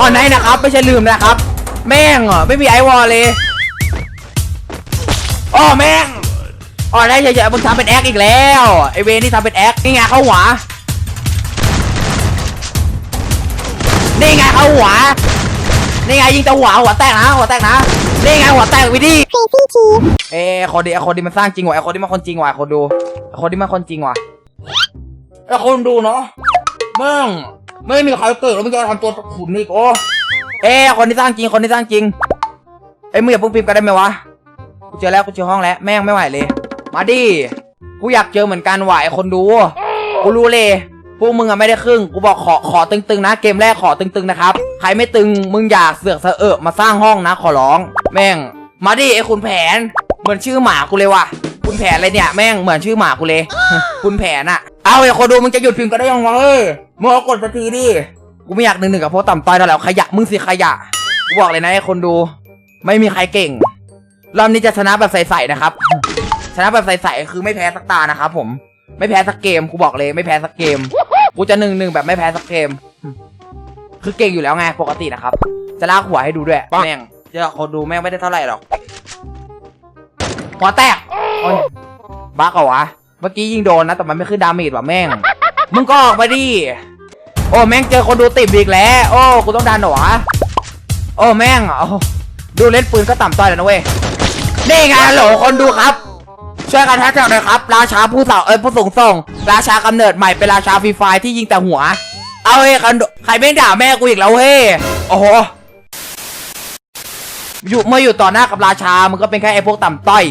ออนไนนะครับไม่ใช่ลืมนะครับ แม่งอะไม่มีไอวอลเลยอ้อแม่งออนไนเฉยๆมึงทำเป็นแอคอีกแล้วไอเวนี่ทำเป็นแอคนี่ไงเข้าหัวนี่ไงเข้าหัวนี่ไงยิงแตะหัวหัวแตกนะหัวแตกนะนี่ไงหัวแตกวิธีเอ้คนดีไอคนดีมันสร้างจริงว่ะไอคนดีมันคนจริงว่ะไอ้คนดูไอคนดีมันคนจริงว่ะไอคนดูเนาะมึง ไม่มีใครเกิดแล้วมึงจะทำตัวขุนอีกโอ้เอ้ยคนที่สร้างจริงคนที่สร้างจริงเอ้ยมึงอย่าเพิ่งพิมพ์กันได้ไหมวะกูเจอแล้วกูเจอห้องแล้วแม่งไม่ไหวเลย มาดิกูอยากเจอเหมือนกันไอ้คนดูกูรู้เลยพวกมึงอะไม่ได้ครึ่ง กูบอกขอขอตึงๆนะ เกมแรกขอตึงๆนะครับ ใครไม่ตึงมึงอยากเสือกเสอะเอะมาสร้างห้องนะ ขอร้อง แม่ง มาดิไอ้คุณแผน เหมือนชื่อหมากูเลยว่ะ คุณแผนอะไรเนี่ย แม่งเหมือนชื่อหมากูเลย คุณแผนอะ เอาไอ้คนดูมึงจะหยุดพิมพ์กันได้ยังวะเฮ้ยมึงเอากดสักทีดิ กูไม่อยากหนึ่งหนึ่งกับพวกต่ำต้อยแล้วแหละขยะมึงสิขยะ กูบอกเลยนะไอ้คนดู ไม่มีใครเก่ง รอบนี้จะชนะแบบใสๆนะครับ ชนะแบบใสๆคือไม่แพ้สักตานะครับผม ไม่แพ้สักเกม กูบอกเลยไม่แพ้สักเกม กูจะหนึ่งหนึ่งแบบไม่แพ้สักเกม คือเก่งอยู่แล้วไงปกตินะครับ จะลากหัวให้ดูด้วย แม่งเจะคนดูแม่งไม่ได้เท่าไหร่หรอก หัวแตกโอ้ยบ้าเหรอวะ เมื่อกี้ยิงโดนนะ แต่มันไม่ขึ้นดาเมจว่ะแม่ง มึงก็ออกไปดิ โอ้แม่งเจอคนดูติดอีกแล้ว โอ้กูต้องดันเหรอวะโอ้แม่งโอ้ดูเล่นปืนก็ต่ำต้อยแล้วนะเว้ย นี่ไงโหลคนดูครับ ช่วยกันแฮชแท็กหน่อยครับ ราชาผู้สาวเอ้ยผู้สูงส่ง ราชากำเนิดใหม่เป็นราชาฟรีไฟที่ยิงแต่หัว เอาเฮ้ยคนใครไม่ด่าแม่กูอีกแล้วเฮ้ยโอ้โหอยู่เมื่ออยู่ต่อหน้ากับราชา มันก็เป็นแค่ไอ้พวกต่ำต้อย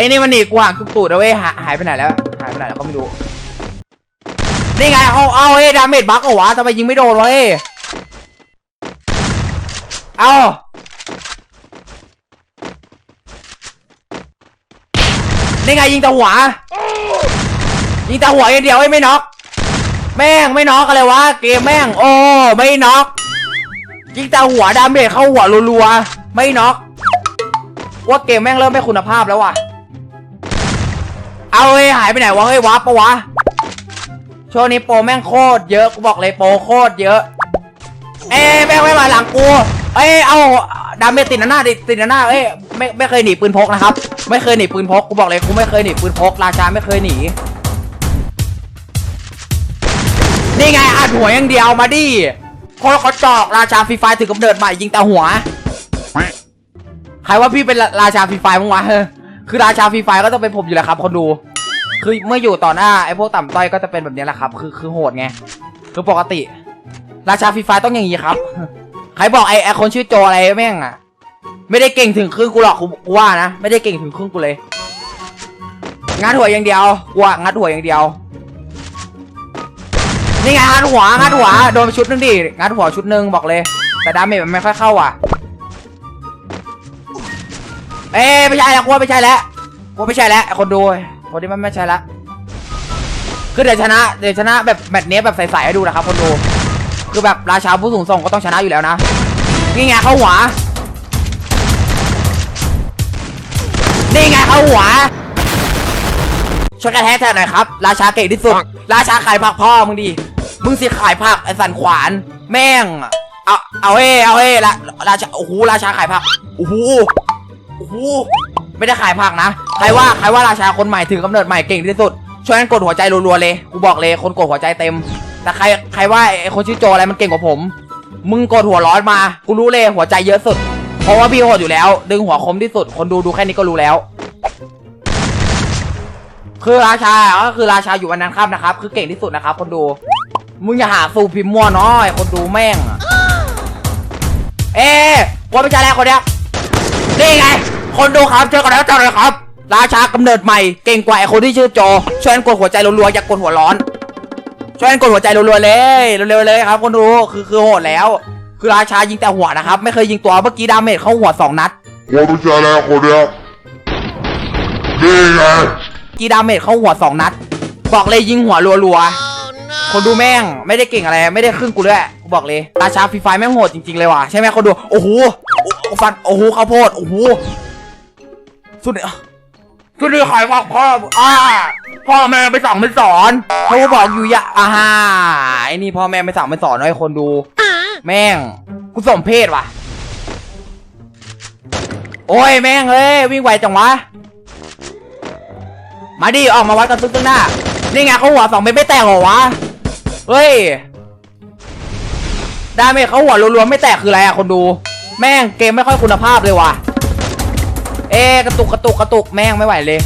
อ้นี่มันหนีกูห่างกุกตูดเอาเว้ยหาหายไปไหนแล้วหายไปไหนแล้วก็ไม่รู้นี่ไงเอาเอาเฮ้ดาเมจบักเหรอวะทำไมยิงไม่โดนวะเฮ้ยเอานี่ไงยิงต่หัวยิงต่หัวอย่างเดียวไอ้ไม่น็อกแม่งไม่น็อกอะไรวะเกมแม่งโอ้ไม่น็อกยิงต่หัวดาเมจเข้าหัวรัวๆไม่น็อกว่าเกมแม่งเริ่มไม่คุณภาพแล้วว่ะ เอาเฮ้ยหายไปไหนวะเฮ้ยวับปะวะช่วงนี้โปรแม่งโคตรเยอะกูบอกเลยโปรโคตรเยอะ เอ้แม่งไม่มาหลังกูเอ้เอาดาเมจติดหน้าติดติดหน้าเอ้ไม่ไม่เคยหนีปืนพกนะครับ ไม่เคยหนีปืนพกกูบอกเลยกูไม่เคยหนีปืนพกราชาไม่เคยหนีนี่ไงอัดหัวอย่างเดียวมาดิโคตรกระจอกราชาฟรีไฟถึงกำเนิดใหม่ยิงแต่หัว ใครว่าพี่เป็นราชาฟรีไฟมั้งวะเออ คือราชาฟรีไฟร์ก็ต้องเป็นผมอยู่แล้วครับคนดู คือเมื่ออยู่ต่อหน้าไอ้พวกต่ำต้อยก็จะเป็นแบบนี้แหละครับ คือคือโหดไง คือปกติ ราชาฟรีไฟร์ต้องอย่างนี้ครับ ใครบอกไอ้ไอ้คนชื่อโจอะไรแม่งอะ ไม่ได้เก่งถึงครึ่งกูหรอกกูว่านะ ไม่ได้เก่งถึงครึ่งกูเลย งัดหัวอย่างเดียวกูอะงัดหัวอย่างเดียว นี่ไงงัดหัวงัดหัวโดนชุดนึงดิ งัดหัวชุดนึงบอกเลย แต่ดาเมจมันไม่ค่อยเข้าอะ เอ้ยไม่ใช่แล้วกูว่าไม่ใช่แล้วกูว่าไม่ใช่แล้วไอ้คนดูคนที่มันไม่ใช่ละคือเดี๋ยวชนะเดี๋ยวชนะแบบแมตช์นี้แบบใสๆให้ดูนะครับคนดูคือแบบราชาผู้สูงส่งก็ต้องชนะอยู่แล้วนะนี่ไงเข้าหัวนี่ไงเข้าหัวช่วยกันแฮชแท็กหน่อยครับ ราชาเก่งที่สุด ราชาขายผักพ่อมึงดิมึงสิขายผักไอสันขวาน แม่ง เอาเอาเฮ้เอาเฮ้ละราชาโอ้โหราชาขายผักโอ้โห โอ้โหไม่ได้ขายผักนะ ใครว่าใครว่าราชาคนใหม่ถือกำเนิดใหม่เก่งที่สุด ช่วยกันกดหัวใจรัวๆเลย กูบอกเลยคนกดหัวใจเต็ม แต่ใครใครว่าไอ้คนชื่อโจอะไรมันเก่งกว่าผม มึงกดหัวร้อนมา กูรู้เลยหัวใจเยอะสุด เพราะว่าพี่โหดอยู่แล้ว ดึงหัวคมที่สุด คนดูดูแค่นี้ก็รู้แล้ว คือราชา ก็คือราชาอยู่วันนั้นครับนะครับ คือเก่งที่สุดนะครับ คนดู มึงอย่าหาสูพิมพ์มั่วน้อย คนดูแม่ง เอ๊ะว่าไม่ใช่แล้วคนเนี้ย นี่ไง คนดูครับเจอกันแล้วเจอเลยครับ ราชากำเนิดใหม่เก่งกว่าไอ้คนที่ชื่อโจช่วยกันกดหัวใจรัวๆอย่ากดหัวร้อน ช่วยกันกดหัวใจรัวๆเลยเร็วๆเลยครับ คนดูคือคือโหดแล้ว คือราชายิงแต่หัวนะครับ ไม่เคยยิงตัวเมื่อกี้ดาเมจเข้าหัวสองนัดว่าไม่ใช่แล้วคนเนี้ยนี่ไงกีดาเมจเข้าหัวสองนัด บอกเลยยิงหัวรัวๆคนดูแม่งไม่ได้เก่งอะไร ไม่ได้ครึ่งกูด้วยกูบอกเลย ราชาฟรีไฟร์แม่งโหดจริงๆเลยว่ะใช่ไหมคนดู โอ้โห โอ้ฟันโอ้โหข้าวโพดโอ้โหสุดเนี่ยที่นี่ใครว่าพ่ออ่าพ่อแม่ไปสั่งไปสอนเขาบอกอยู่อย่าอ่าฮ่าไอ้นี่พ่อแม่ไปสั่งไปสอนให้คนดู แม่งกูสมเพศว่ะ โอ้ยแม่งเอ้ยวิ่งไวจังวะ มาดิออกมาวัดกันซึ่งซึ่งหน้า นี่ไงเขาหัวสองเม็ดไม่แตกหรอวะ เฮ้ยดาเมจเขาหัวรวมๆไม่แตกคืออะไรอะคนดู แม่งเกมไม่ค่อยคุณภาพเลยว่ะ เอ๊ะกระตุกกระตุกกระตุกแม่งไม่ไหวเลย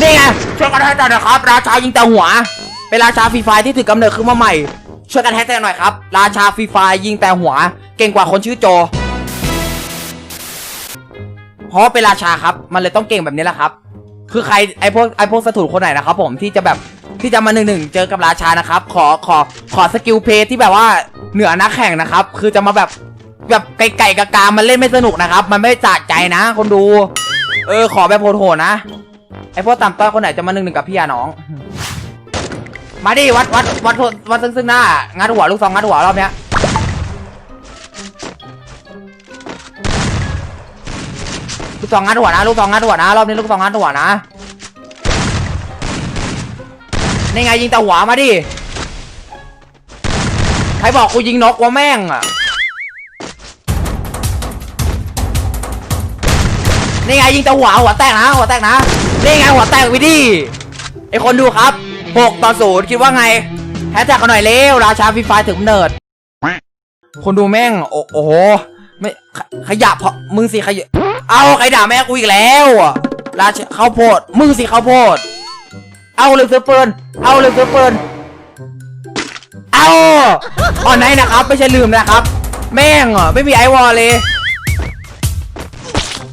นี่ไงช่วยกันแฮชแท็กหน่อยครับ ราชายิงแต่หัว เป็นราชาฟรีไฟที่ถือกำเนิดขึ้นมาใหม่ ช่วยกันแฮชแท็กหน่อยครับ ราชาฟรีไฟยิงแต่หัว เก่งกว่าคนชื่อโจเพราะเป็นราชาครับ มันเลยต้องเก่งแบบนี้แหละครับ คือใครไอพวกไอพวกสถุนคนไหนนะครับ ผมที่จะแบบที่จะมาหนึ่งหนึ่งเจอกับราชานะครับ ขอขอขอสกิลเพลย์ที่แบบว่าเหนือนักแข่งนะครับ คือจะมาแบบ แบบไก่ไก่กากามันเล่นไม่สนุกนะครับ มันไม่จากใจนะ คนดู เออ ขอแบบโหดๆนะ ไอพวกต่ำต้อยคนไหนจะมาหนึ่งหนึ่งกับพี่อะน้อง มาดิวัดวัดวัดวัดซึ่งซึ่งหน้า งัดหัวลูกซองงัดหัวรอบเนี้ยลูกซองงัดหัวนะ ลูกซองงัดหัวนะ รอบนี้ลูกซองงัดหัวนะนี่ไงยิงต่หัวมาดิ ใครบอกกูยิงนกวะแม่งอะ นี่ไงยิงแต่หัวหัวแตกนะหัวแตกนะนี่ไงหัวแตกวิดีไอคนดูครับ6ต่อศูนย์คิดว่าไงแฮชแท็กกันหน่อยเร็วราชาฟีไฟร์ถึงเนิดคนดูแม่งโอ้โหไม่ขยับเพราะมึงสิขยับเอาใครด่าแม่กูอีกแล้วราชข้าวโพดมึงสิข้าวโพดเอาเลยเสือเปินเอาเลยเสือเปินเอาอ่อนไหนนะครับ ไม่ใช่ลืมนะครับ แม่งไม่มีไอวอลเลย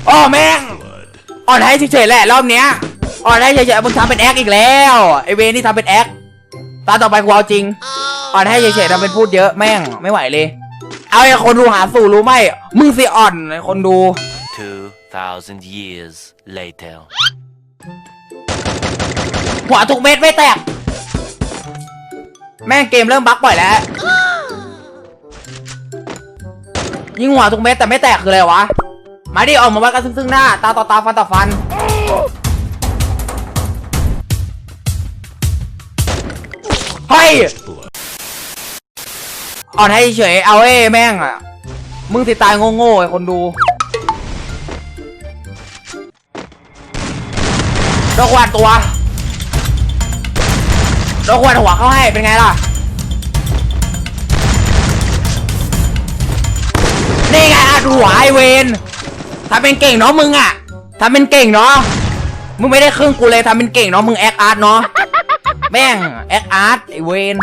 อ้อแม่งอ่อนให้เฉยๆแหละรอบเนี้ยอ่อนให้เฉยๆมึงทำเป็นแอคอีกแล้วไอเวนี่ทำเป็นแอคตาต่อไปกูเอาจริงอ่อนให้เฉยๆทำเป็นพูดเยอะแม่งไม่ไหวเลย เอาไอ้คนดูหาสู่รู้ไหมมึงสิอ่อนไอ้คนดู2,000 years later. หัวทุกเม็ดไม่แตก แม่งเกมเริ่มบั๊กบ่อยแล้ว ยิงหัวทุกเม็ดแต่ไม่แตกคืออะไรวะ มาดิออกมาวัดกันซึ่งๆหน้า ตาต่อตาฟันต่อฟัน เฮ้ยอ่อนให้เฉยเอาเอ้แม่งอะ มึงติดตายโง่ๆไอ้คนดูโดนขวานตัวโดนขวานหัวเข้าให้เป็นไงล่ะ นี่ไงอัดหัวไอเวน ทำเป็นเก่งเนาะมึงอะทำเป็นเก่งเนาะมึงไม่ได้ครึ่งกูเลยทำเป็นเก่งเนาะมึงแอคอาร์ตเนาะแม่งแอคอาร์ตไอเวน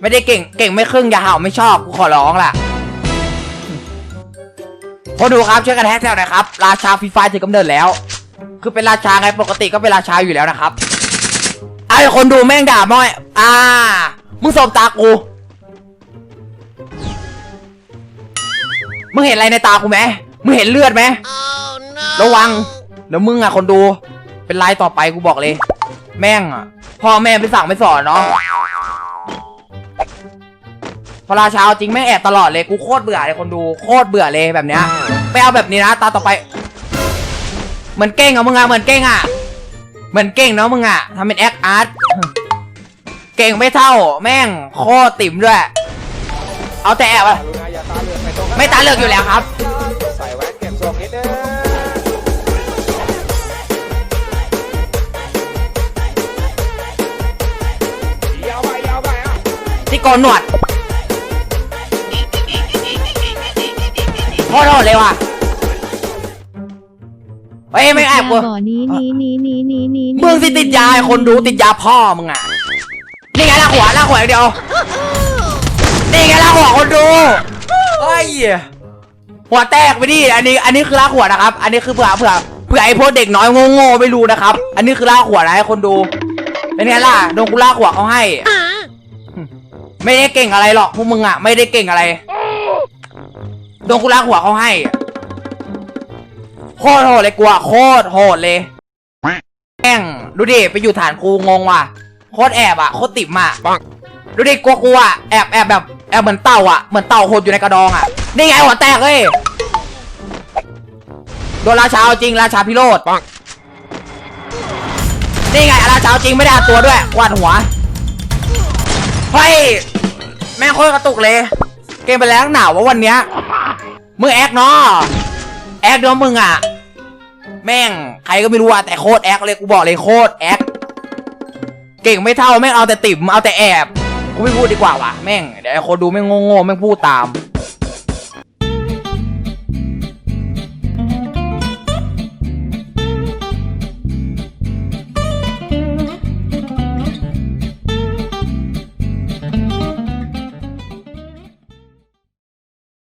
ไม่ได้เก่งเก่งไม่ครึ่งอย่าเห่าไม่ชอบกูขอร้องล่ะคนดูครับช่วยกันแฮชแท็กนะครับ ราชาฟีไฟถึงกำเนิดแล้ว คือเป็นราชาไงปกติก็เป็นราชาอยู่แล้วนะครับไอคนดูแม่งด่าม้อยอ่ามึงสบตากูมึงเห็นอะไรในตากูไหม มึงเห็นเลือดไหมระวังเดี๋ยวมึงอะคนดู เป็นลายต่อไปกูบอกเลย แม่งอะ พ่อแม่ไปสั่งไปสอนเนาะพอราชาเอาจริงแม่งแอบตลอดเลยกูโคตรเบื่อเลยคนดูโคตรเบื่อเลยแบบเนี้ยไม่เอาแบบนี้นะตาต่อไป เหมือนเก่งอะมึงอะเหมือนเก่งอะเหมือนเก่งเนาะมึงอะทำเป็นแอคอาร์ตเก่งไม่เท่า แม่งโคตรติ่มด้วย เอาแต่แอบอะกรุณาอย่าตาเหลือกไปตรงนั้นไม่ตาเหลือกอยู่แล้วครับใส่แว่นเก็บทรงนิดนึงยาวไปยาวไปอะที่โกนหนวดโคตรโหดเลยว่ะ เฮ้ยไม่แอบกูบ่อนี้นี้นี้นี้นี้นี้มึงสิติดยาไอ้คนดูติดยาพ่อมึงอะ นี่ไงล่ะหัวล่ะหัวอย่างเดียว นี่ไงล่ะหัวคนดูเฮ้ย หัวแตกไปดิอันนี้ อันนี้คือลากหัวนะครับ อันนี้คือเผื่อเผื่อเผื่อไอ้พวกเด็กน้อยโง่ๆไม่รู้นะครับ อันนี้คือลากหัวนะให้คนดูเป็นไงล่ะโดนกูลากหัวเขาให้ ไม่ได้เก่งอะไรหรอกพวกมึงอะ ไม่ได้เก่งอะไรโดนกูลากหัวเขาให้โคตรโหดเลยกูอะโคตรโหดเลยแม่งดูดิไปอยู่ฐานกูงงว่ะโคตรแอบอะโคตรติ่มอะดูดิกลัวกูอะแอบแอบแบบแอบเหมือนเต่าอะเหมือนเต่าโหดอยู่ในกระดองอะ นี่ไงหัวแตกเลยโดนราชาเอาจริงราชาพิโรธนี่ไงอาราเจ้าจริงไม่ได้อัดตัวด้วยวาดหัวเฮ้ยแม่งโคตรกระตุกเลย เกมไปแล้วหนาวว่าวันเนี้ยมึงแอคเนาะแอคเนาะมึงอะ แม่งใครก็ไม่รู้อะแต่โคตรแอคเลยกูบอกเลยโคตรแอคเก่งไม่เท่าแม่งเอาแต่ติ่มเอาแต่แอบกูไม่พูดดีกว่าว่ะแม่งเดี๋ยวไอ้คนดูแม่งโง่ๆแม่งพูดตาม